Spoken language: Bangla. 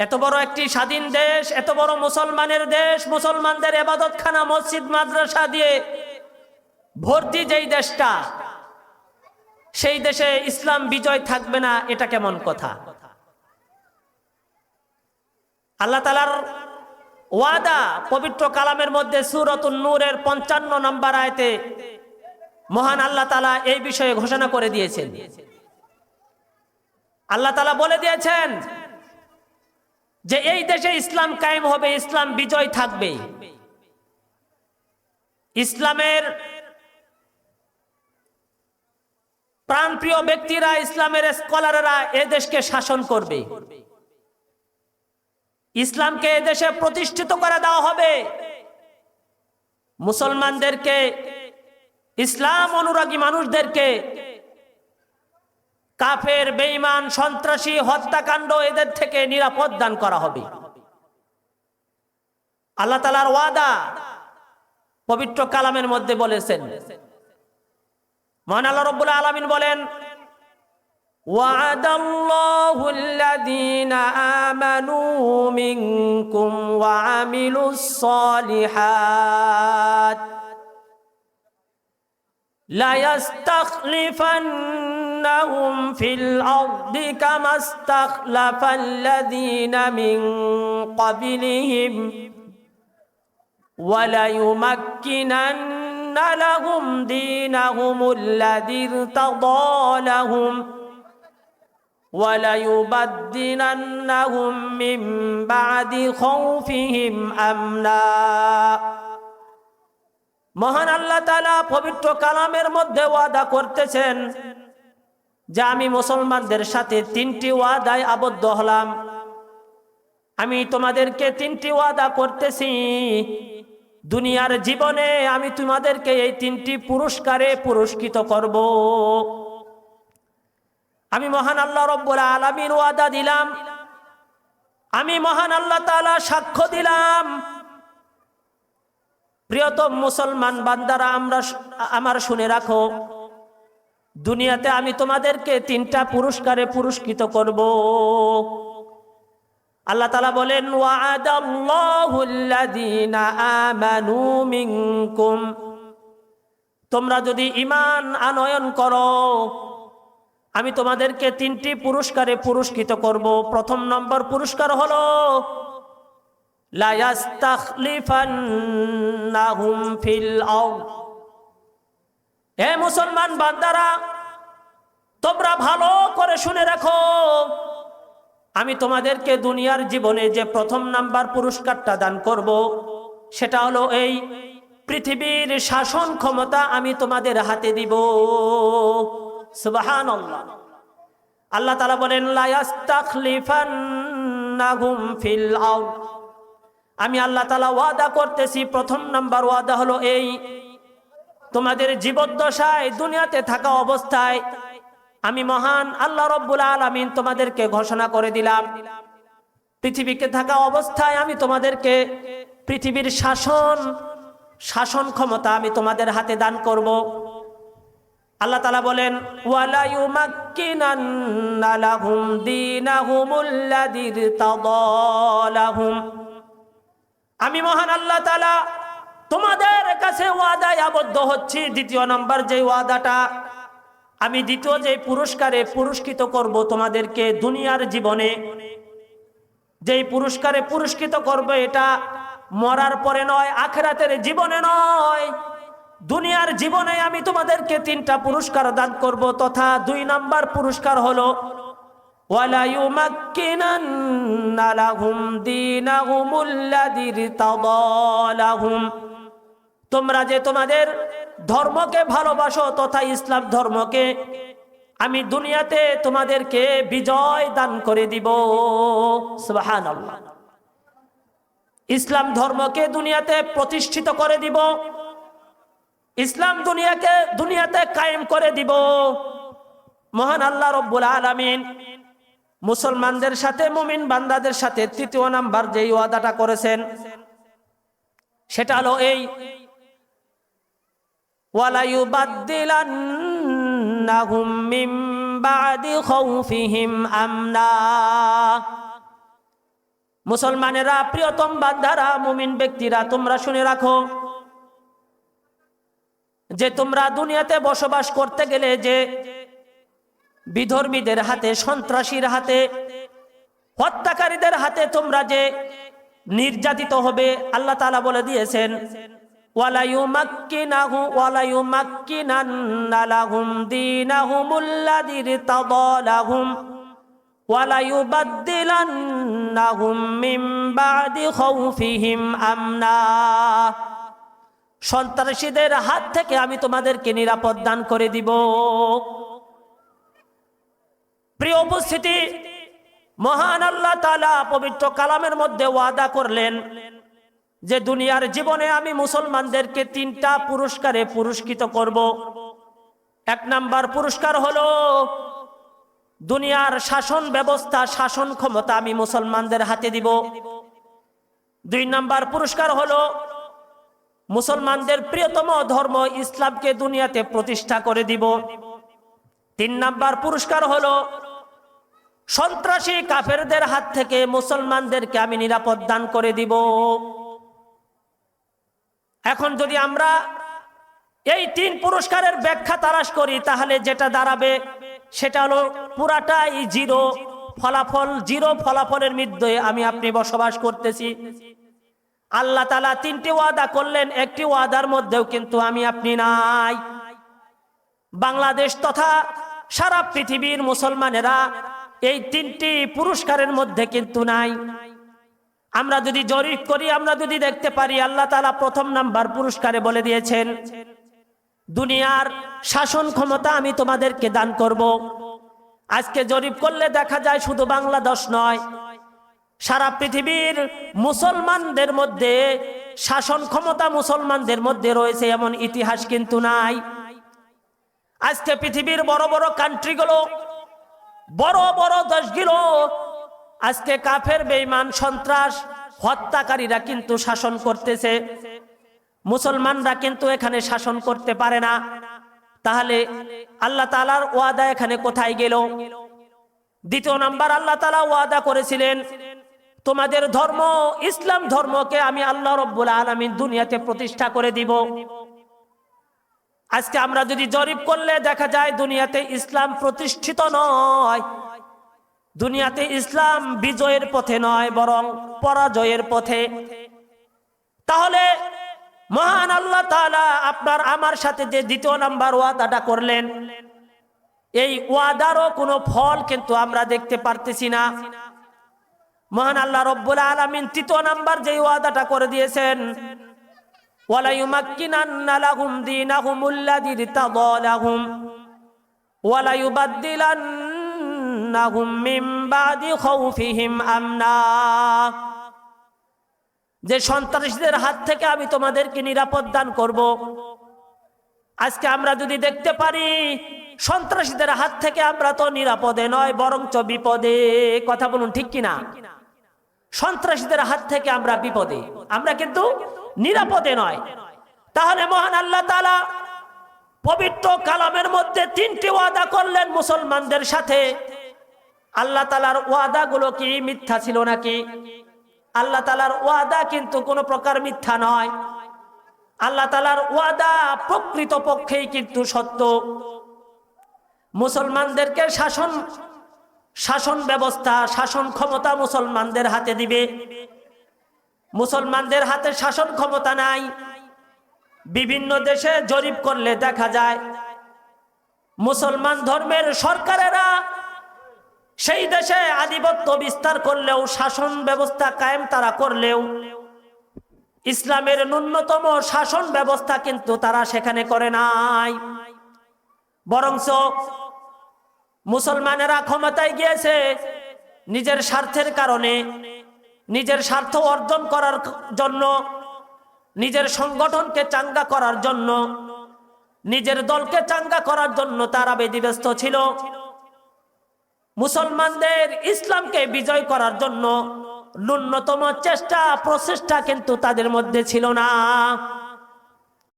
এত বড় একটি স্বাধীন দেশ, এত বড় মুসলমানের দেশ, মুসলমানদের এবাদতখানা, মসজিদ, মাদ্রাসা দিয়ে ভর্তি যেই দেশটা, সেই দেশে ইসলাম বিজয় থাকবে না, এটা কেমন কথা? আল্লাহ তালার ওয়াদা পবিত্র কালামের মধ্যে সুরতুন নূরের পঞ্চান্ন নম্বর আয়তে মহান আল্লাহ তালা এই বিষয়ে ঘোষণা করে দিয়েছেন। আল্লাহ তালা বলে দিয়েছেন যে এই দেশে ইসলাম কায়েম হবে, ইসলাম বিজয় থাকবে। ইসলামের প্রাণপ্রিয় ব্যক্তিরা, ইসলামের স্কলাররা এ দেশকে শাসন করবে। ইসলামকে এদেশে প্রতিষ্ঠিত করে দেওয়া হবে। মুসলমানদেরকে, ইসলাম অনুরাগী মানুষদেরকে কাফের বেঈমান সন্ত্রাসী হত্যাকাণ্ড এদের থেকে নিরাপদ দান করা হবে আল্লাহ তালার ওয়াদা পবিত্র কালামের মধ্যে বলেছেন মহান আল্লাহ রব্বুল আলমিন বলেন وعد الله الذين آمنوا منكم وعملوا الصالحات لا يستخلفنهم في الأرض كما استخلف الذين من قبلهم. وليمكنن لهم دينهم الذي ارتضى لهم. وليبدلنهم من بعد خوفهم أمنا. মহান আল্লাহ তালা পবিত্র কালামের মধ্যে ওয়াদা করতেছেন যে আমি মুসলমানদের সাথে তিনটি ওয়াদায় আবদ্ধ হলাম। আমি তোমাদেরকে তিনটি ওয়াদা করতেছি। দুনিয়ার জীবনে আমি তোমাদেরকে এই তিনটি পুরস্কারে পুরস্কৃত করব। আমি মহান আল্লাহ রব্বুল আলমীর ওয়াদা দিলাম। আমি মহান আল্লাহ তালা সাক্ষ্য দিলাম। প্রিয়তম মুসলমান বান্দারা, আমরা আমার শুনে রাখো, দুনিয়াতে আমি তোমাদেরকে তিনটা পুরস্কারে পুরস্কৃত করব। আল্লাহ তালা বলেন মিনকুম। তোমরা যদি ইমান আনয়ন করো, আমি তোমাদেরকে তিনটি পুরস্কারে পুরস্কৃত করব। প্রথম নম্বর পুরস্কার হলো হে মুসলমান বান্দারা, তোমরা ভালো করে শুনে রাখো। আমি তোমাদেরকে দুনিয়ার জীবনে যে প্রথম নাম্বার পুরস্কারটা দান করব, সেটা হলো এই পৃথিবীর শাসন ক্ষমতা আমি তোমাদের হাতে দিব। সুবাহান আল্লাহ তালা বলেন, লায়াস্তাখলিফান্নাহুম ফিল আরদ আমি আল্লাহ তালা ওয়াদা করতেছি, প্রথম নাম্বার ওয়াদা হলো এই, তোমাদের জীবদ্দশায়, দুনিয়াতে থাকা অবস্থায় আমি মহান আল্লাহ রব্বুল আলমিন তোমাদেরকে ঘোষণা করে দিলাম। পৃথিবীকে থাকা অবস্থায় আমি তোমাদেরকে পৃথিবীর শাসন শাসন ক্ষমতা আমি তোমাদের হাতে দান করব। আল্লাহ তালা বলেন ওয়ালাইউমাক্কিনান্নালাহুম দীনাহুমুল্লাযী তাদালাহুম আমি মহান আল্লাহ তালা তোমাদের কাছে ওয়াদায় আবদ্ধ হচ্ছি। দ্বিতীয় নম্বর যে ওয়াদাটা, আমি দ্বিতীয় যে পুরস্কারে পুরস্কৃত করব তোমাদেরকে দুনিয়ার জীবনে। যেই পুরস্কারে পুরস্কৃত করব এটা মরার পরে নয়, আখেরাতের জীবনে নয়। দুনিয়ার জীবনে আমি তোমাদেরকে তিনটা পুরস্কার দান করব, তথা দুই নাম্বার পুরস্কার হলো وليمكنن لهم دينهم الذي ارتضى لهم তোমরা যে তোমাদের ধর্মকে ভালোবাসো তথা ইসলাম ধর্মকে আমি দুনিয়াতে তোমাদেরকে বিজয় দান করে দিব সুবহানাল্লাহ ইসলাম ধর্মকে দুনিয়াতে প্রতিষ্ঠিত করে দিব ইসলাম দুনিয়াকে দুনিয়াতে কায়েম করে দিব মহান আল্লাহ রব্বুল আলামিন মুসলমানদের সাথে, মুমিন বান্দাদের সাথে তৃতীয় নাম্বার যেই ওয়াদাটা করেছেন, সেটা হলো এই। মিন মুসলমানেরা, প্রিয়তম বান্ধারা মুমিন ব্যক্তিরা, তোমরা শুনে রাখো যে তোমরা দুনিয়াতে বসবাস করতে গেলে যে বিধর্মীদের হাতে, সন্ত্রাসীর হাতে, হত্যাকারীদের হাতে তোমরা যে নির্যাতিত হবে, আল্লাহ তালা বলে দিয়েছেন সন্ত্রাসীদের হাত থেকে আমি তোমাদেরকে নিরাপদ দান করে দিব। প্রিয় উপস্থিতি, মহান আল্লাহ তালা পবিত্র কালামের মধ্যে ওয়াদা করলেন যে দুনিয়ার জীবনে আমি মুসলমানদেরকে তিনটা পুরস্কারে পুরস্কৃত করব। এক নাম্বার পুরস্কার হলো, দুনিয়ার শাসন ব্যবস্থা, শাসন ক্ষমতা আমি মুসলমানদের হাতে দিব। দুই নাম্বার পুরস্কার হলো, মুসলমানদের প্রিয়তম ধর্ম ইসলামকে দুনিয়াতে প্রতিষ্ঠা করে দিব। তিন নাম্বার পুরস্কার হলো সন্ত্রাসী কাফেরদের হাত থেকে মুসলমানদেরকে আমি নিরাপদ দান করে দিব। এখন যদি আমরা এই তিন পুরস্কারের ব্যাখ্যা তালাশ করি, তাহলে যেটা দাঁড়াবে সেটা হলো পুরাটাই জিরো ফলাফল, জিরো ফলাফলের মধ্যে আমি আপনি বসবাস করতেছি। আল্লাহ তালা তিনটি ওয়াদা করলেন, একটি ওয়াদার মধ্যেও কিন্তু আমি আপনি নাই। বাংলাদেশ তথা সারা পৃথিবীর মুসলমানেরা এই তিনটি পুরস্কারের মধ্যে কিন্তু নাই। আমরা যদি জরিপ করি, আমরা যদি দেখতে পারি, আল্লাহ তালা প্রথম নাম্বার পুরস্কারে বলে দিয়েছেন, দুনিয়ার শাসন ক্ষমতা আমি তোমাদেরকে দান করব। আজকে জরিপ করলে দেখা যায় শুধু বাংলাদেশ নয়, সারা পৃথিবীর মুসলমানদের মধ্যে, শাসন ক্ষমতা মুসলমানদের মধ্যে রয়েছে এমন ইতিহাস কিন্তু নাই। আজকে পৃথিবীর বড় বড় কান্ট্রিগুলো বড় বড় দেশগুলো। আজকে কাফের বেইমান সন্ত্রাস, হত্যাকারীরা কিন্তু শাসন করতেছে। মুসলমানরা কিন্তু এখানে শাসন করতে পারে না। তাহলে আল্লাহ তালার ওয়াদা এখানে কোথায় গেল? দ্বিতীয় নাম্বার, আল্লাহ তালা ওয়াদা করেছিলেন, তোমাদের ধর্ম, ইসলাম ধর্মকে আমি আল্লাহ রব্বুল আলমিন দুনিয়াতে প্রতিষ্ঠা করে দিব। আজকে আমরা যদি জরিপ করলে দেখা যায় দুনিয়াতে ইসলাম প্রতিষ্ঠিত নয়। দুনিয়াতে ইসলাম বিজয়ের পথে নয়, বরং পরাজয়ের পথে। তাহলে মহান আল্লাহ তাআলা আপনার আমার সাথে যে দ্বিতীয় নাম্বার ওয়াদাটা করলেন, এই ওয়াদারও কোনো ফল কিন্তু আমরা দেখতে পারতেছি না। মহান আল্লাহ রব্বুল আলমিন তৃতীয় নাম্বার যে ওয়াদাটা করে দিয়েছেন وَلَيُمَكِّنَنَّ لَهُمْ دِينَهُمُ الَّذِي ارْتَضَىٰ لَهُمْ وَلَيُبَدِّلَنَّهُم مِّن بَعْدِ خَوْفِهِمْ أَمْنًا যে সন্ত্রাসীদের হাত থেকে আমি তোমাদেরকে নিরাপদ দান করব আজকে আমরা যদি দেখতে পারি সন্ত্রাসীদের হাত থেকে আমরা তো নিরাপদে নয় বরঞ্চ বিপদে কথা বলুন ঠিক কিনা সন্ত্রাসীদের হাত থেকে আমরা বিপদে আমরা কিন্তু নিরাপদে নয়। তাহলে মহান আল্লাহ তালা পবিত্র কালামের মধ্যে তিনটি ওয়াদা করলেন মুসলমানদের সাথে। আল্লাহ তালার ওয়াদাগুলো কি মিথ্যা ছিল নাকি? আল্লাহ তালার ওয়াদা কিন্তু কোনো প্রকার মিথ্যা নয়। আল্লাহ তালার ওয়াদা প্রকৃত পক্ষেই কিন্তু সত্য। মুসলমানদেরকে শাসন শাসন ব্যবস্থা, শাসন ক্ষমতা মুসলমানদের হাতে দিবে। মুসলমানদের হাতে শাসন ক্ষমতা নাই। বিভিন্ন দেশে জরিপ করলে দেখা যায়, মুসলমান ধর্মের সরকারেরা সেই দেশে আধিপত্য বিস্তার করলেও, শাসন ব্যবস্থা কায়েম তারা করলেও, ইসলামের ন্যূনতম শাসন ব্যবস্থা কিন্তু তারা সেখানে করে নাই। বরংস মুসলমানেরা ক্ষমতায় গিয়েছে, নিজের স্বার্থের কারণে নিজের স্বার্থ অর্জন করার জন্য, নিজের সংগঠনকে চাঙ্গা করার জন্য, নিজের দলকে চাঙ্গা করার জন্য তারা বেদিব্যস্ত ছিল। মুসলমানদের ইসলামকে বিজয় করার জন্য ন্যূনতম চেষ্টা, প্রচেষ্টা কিন্তু তাদের মধ্যে ছিল না।